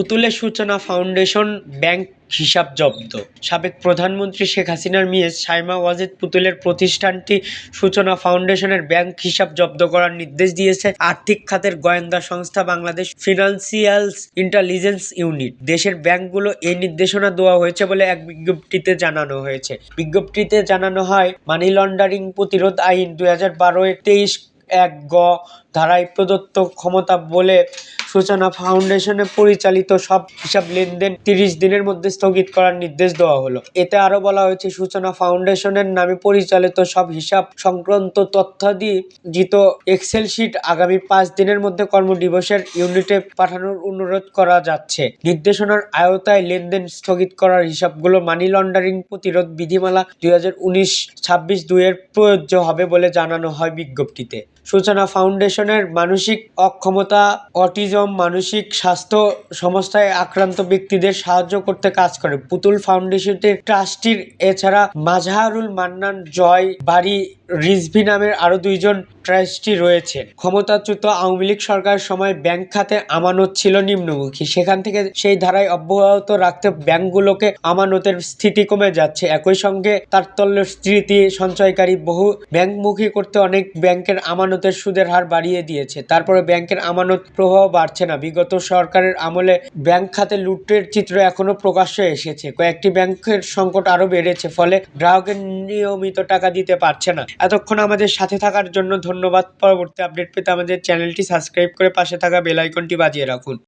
পুতুলের সূচনা foundation bank হিসাব জব্দ। সাবেক প্রধানমন্ত্রী শেখ হাসিনার মেয়ে সাইমা ওয়াজেদ পুতুলের প্রতিষ্ঠানটি সূচনা ফাউন্ডেশনের ব্যাংক হিসাব জব্দ করার নির্দেশ দিয়েছে আর্থিক খাতের গোয়েন্দা সংস্থা বাংলাদেশ ফিনান্সিয়ালস ইন্টেলিজেন্স ইউনিট। দেশের ব্যাংকগুলো এই নির্দেশনা দেওয়া হয়েছে বলে এক বিজ্ঞপ্তিতে জানানো হয়েছে। বিজ্ঞপ্তিতে জানানো হয়, মানি লন্ডারিং প্রতিরোধ আইন দুই হাজার বারো তেইশ এক গ ধারায় প্রদত্ত ক্ষমতা বলে সূচনা ফাউন্ডেশনে পরিচালিত সব হিসাব লেনদেন তিরিশ দিনের মধ্যে স্থগিত করার নির্দেশ দেওয়া হলো। এতে আরও বলা হয়েছে, সূচনা ফাউন্ডেশনের নামে পরিচালিত সব হিসাব সংক্রান্ত তথ্যাদি জিত এক্সেল শিট আগামী পাঁচ দিনের মধ্যে কর্মদিবসের ইউনিটে পাঠানোর অনুরোধ করা যাচ্ছে। নির্দেশনার আওতায় লেনদেন স্থগিত করার হিসাবগুলো মানি লন্ডারিং প্রতিরোধ বিধিমালা দুই হাজার উনিশ ছাব্বিশ দুইয়ের প্রযোজ্য হবে বলে জানানো হয় বিজ্ঞপ্তিতে। সূচনা ফাউন্ডেশনের মানসিক অক্ষমতা, অটিজম মানসিক স্বাস্থ্য সমস্যায় আক্রান্ত ব্যক্তিদের সাহায্য করতে কাজ করে। পুতুল ফাউন্ডেশনের ট্রাস্টির এছাড়া মাঝহারুল মান্নান জয় বাড়ি রিজভি নামের আরও দুইজন ট্রাস্টি রয়েছে। ক্ষমতাচ্যুত আওয়ামী লীগ সরকারের সময় ব্যাংক খাতে আমানত ছিল নিম্নমুখী। সেখান থেকে সেই ধারায় অব্যাহত রাখতে ব্যাংকগুলোকে আমানতের স্থিতি কমে যাচ্ছে। একই সঙ্গে তারতল্য স্মৃতি সঞ্চয়কারী বহু ব্যাংকমুখী করতে অনেক ব্যাংকের আমানতের সুদের হার বাড়িয়ে দিয়েছে। তারপরে ব্যাংকের আমানত প্রবাহ বাড়ছে না। বিগত সরকারের আমলে ব্যাংক খাতে লুটের চিত্র এখনও প্রকাশ্যে এসেছে। কয়েকটি ব্যাংকের সংকট আরও বেড়েছে, ফলে গ্রাহকের নিয়মিত টাকা দিতে পারছে না। এতক্ষণ আমাদের সাথে থাকার জন্য ধন্যবাদ। পরবর্তী আপডেট পেতে আমাদের চ্যানেলটি সাবস্ক্রাইব করে পাশে থাকা বেল আইকনটি বাজিয়ে রাখুন।